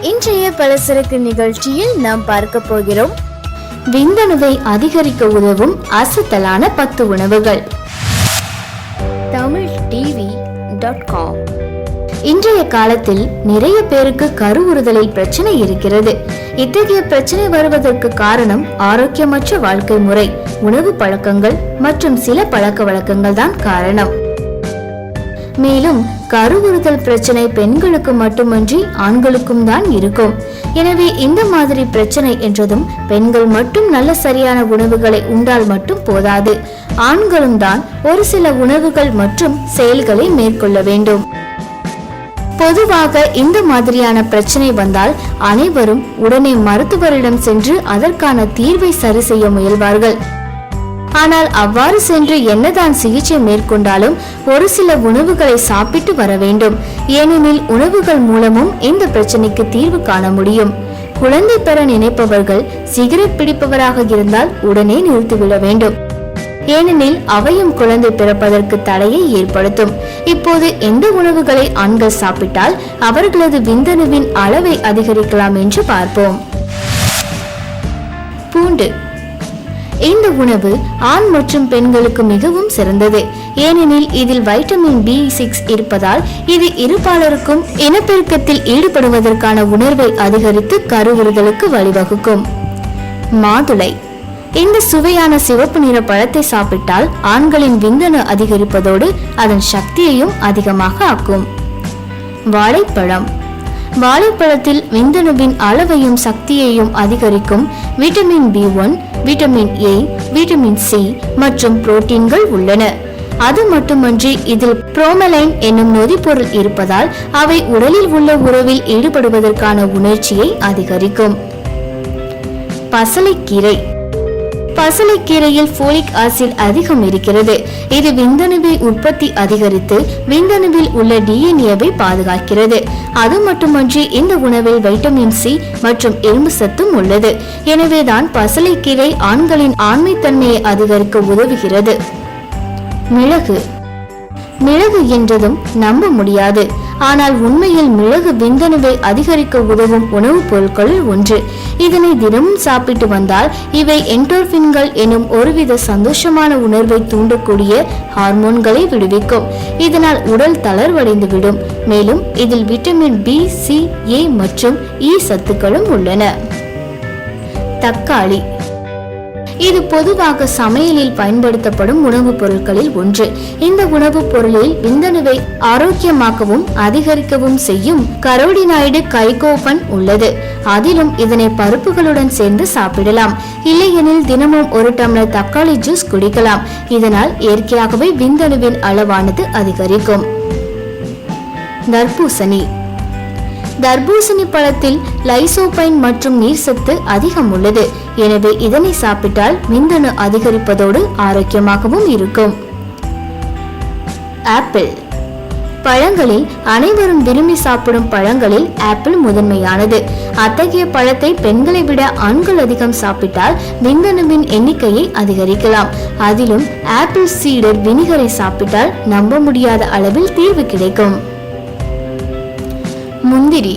இன்றைய பலசரக்கு நிகழ்ச்சியில் நாம் பார்க்க போகிறோம். விந்தணுவை அதிகரிக்க உதவும் அசத்தலான பத்து உணவுகள். Tamil TV dot com. இன்றைய காலத்தில் நிறைய பேருக்கு கருவுறுதலில் பிரச்சனை இருக்கிறது. இத்தகைய பிரச்சனை வருவதற்கு காரணம் ஆரோக்கியமற்ற வாழ்க்கை முறை உணவு பழக்கங்கள் மற்றும் சில பழக்க வழக்கங்கள் தான் காரணம். மேலும் கருவுறுதல் பிரச்சனை பெண்களுக்கு மட்டுமன்றி ஆண்களுக்கும் தான் இருக்கும். எனவே இந்த மாதிரி பிரச்சனை என்றதும் பெண்கள் மட்டும் நல்ல சரியான உணவுகளை உண்டால் மட்டும் போதாது. ஆண்களும் தான் ஒரு சில உணவுகள் மற்றும் செயல்களை மேற்கொள்ள வேண்டும். பொதுவாக இந்த மாதிரியான பிரச்சனை வந்தால் அனைவரும் உடனே மருத்துவரிடம் சென்று அதற்கான தீர்வை சரி செய்ய முயல்வார்கள். ஆனால் அவ்வாறு சென்று என்னதான் சிகிச்சை மேற்கொண்டாலும் ஒரு சில உணவுகளை சாப்பிட்டு வர வேண்டும். ஏனெனில் உணவுகள் மூலமும் இந்த பிரச்சனைக்கு தீர்வு காண முடியும். குழந்தை பெற நினைப்பவர்கள் சிகரெட் பிடிப்பவராக இருந்தால் உடனே நிறுத்திவிட வேண்டும். ஏனெனில் அவையும் குழந்தை பிறப்பதற்கு தடையை ஏற்படுத்தும். இப்போது எந்த உணவுகளை ஆண்கள் சாப்பிட்டால் அவர்களது விந்தணுவின் அளவை அதிகரிக்கலாம் என்று பார்ப்போம். இந்த உணவு ஆண் மற்றும் பெண்களுக்கு மிகவும் சிறந்தது. ஏனெனில் இதில் வைட்டமின் பி சிக்ஸ் இருப்பதால் இது இருபாலருக்கும் இனப்பெருக்கத்தில் ஈடுபடுவதற்கான உணர்வை அதிகரித்து கருவுறுதலுக்கு வழிவகுக்கும். மாதுளை. இந்த சுவையான சிவப்பு நிற பழத்தை சாப்பிட்டால் ஆண்களின் விந்தணு அதிகரிப்பதோடு அதன் சக்தியையும் அதிகமாக ஆக்கும். வாழைப்பழம். வாழைப்பழத்தில் விந்தணுவின் அளவையும் சக்தியையும் அதிகரிக்கும் vitamin B one vitamin A vitamin C மற்றும் புரோட்டீன்கள் உள்ளன. அது மட்டுமன்றி இதில் புரோமலைன் என்னும் நொதிப்பொருள் இருப்பதால் அவை உடலில் உள்ள உறவில் ஈடுபடுவதற்கான உணர்ச்சியை அதிகரிக்கும். பசலைக்கீரை. பசலைக்கீரையில் ஃபோலிக் ஆசிட் அதிகம் இருக்கிறது. இது விந்தணுவை உற்பத்தி அதிகரித்து விந்தணுவில் உள்ள டிஎன்ஏவை பாதுகாக்கிறது. அது மட்டுமன்றி இந்த உணவில் வைட்டமின் சி மற்றும் இரும்பு சத்தும் உள்ளது. எனவேதான் பசலைக்கீரை ஆண்களின் ஆண்மைத்தன்மையை அதிகரிக்க உதவுகிறது. மிளகு மிளகு என்றதும் நம்ப முடியாது. ஆனால் உண்மையில் மிளகு விந்தணுவை அதிகரிக்க உதவும் உணவுப் பொருட்களில் ஒன்று. இதனை தினமும் சாப்பிட்டு வந்தால் இவை என்டோர்பின்கள் எனும் ஒருவித சந்தோஷமான உணர்வை தூண்டக்கூடிய ஹார்மோன்களை விடுவிக்கும். இதனால் உடல் தளர்வடைந்து விடும் மேலும் இதில் விட்டமின் பி சி ஏ மற்றும் இ சத்துக்களும் உள்ளன. தக்காளி இது பொதுவாக சமையலில் பயன்படுத்தப்படும் உணவுப் பொருட்களில் ஒன்று. இந்த உணவுப் பொருளில் விந்தணுவை ஆரோக்கியமாக்கவும் அதிகரிக்கவும் செய்யும் கரோடினாய்டு கைகோபன் உள்ளது. அதிலும் இதனை பருப்புகளுடன் சேர்ந்து சாப்பிடலாம். இல்லையெனில் தினமும் ஒரு டம்ளர் தக்காளி ஜூஸ் குடிக்கலாம். இதனால் இயற்கையாகவே விந்தணுவின் அளவானது அதிகரிக்கும். தர்பூசணி தர்பூசணி பழத்தில் லைசோபைன் மற்றும் நீர்சத்து அதிகம் உள்ளது. எனவே இதனை சாப்பிட்டால் விந்தணு அதிகரிப்பதோடு ஆரோக்கியமாகவும் இருக்கும். ஆப்பிள். பழங்களில் அனைவரும் விரும்பி சாப்பிடும் பழங்களில் ஆப்பிள் முதன்மையானது. அத்தகைய பழத்தை பெண்களை விட ஆண்கள் அதிகம் சாப்பிட்டால் விந்தணுவின் எண்ணிக்கையை அதிகரிக்கலாம். அதிலும் ஆப்பிள் சீடர் வினிகரை சாப்பிட்டால் நம்ப முடியாத அளவில் தீர்வு கிடைக்கும். முந்திரி.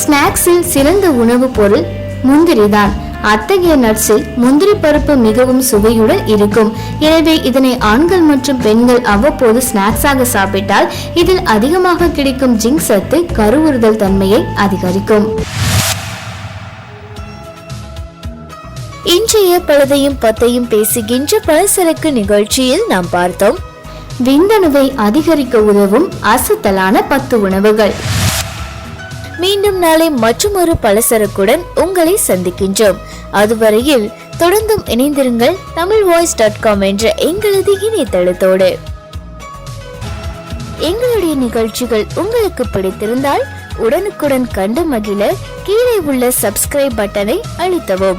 ஸ்நாக்ஸில் சிறந்த உணவுப் பொருள் முந்திரி தான் அத்தகைய நட்ஸில் முந்திரி பருப்பு மிகவும் சுவையுடன் இருக்கும். எனவே இதனை ஆண்கள் மற்றும் பெண்கள் அவ்வப்போது ஸ்நாக்ஸாக சாப்பிட்டால் இதில் அதிகமாக கிடைக்கும் ஜிங்க் சத்து கருவுறுதல் தன்மையை அதிகரிக்கும். இன்றைய பழுதையும் பத்தையும் பேசுகின்ற பலசரக்கு நிகழ்ச்சியில் நாம் பார்த்தோம். விந்தணுவை அதிகரிக்க உதவும் அசத்தலான பத்து உணவுகள். மீண்டும் நாளை மற்றொரு பலசரக்குடன் உங்களை சந்திக்கின்றோம். அதுவரையில் தொடர்ந்தும் இணைந்திருங்கள் தமிழ் வாய்ஸ் டாட் காம் என்ற எங்களது இணையதளத்தோடு. எங்களுடைய நிகழ்ச்சிகள் உங்களுக்கு பிடித்திருந்தால் உடனுக்குடன் கண்டு மகிழ கீழே உள்ள சப்ஸ்கிரைப் பட்டனை அழுத்தவும்.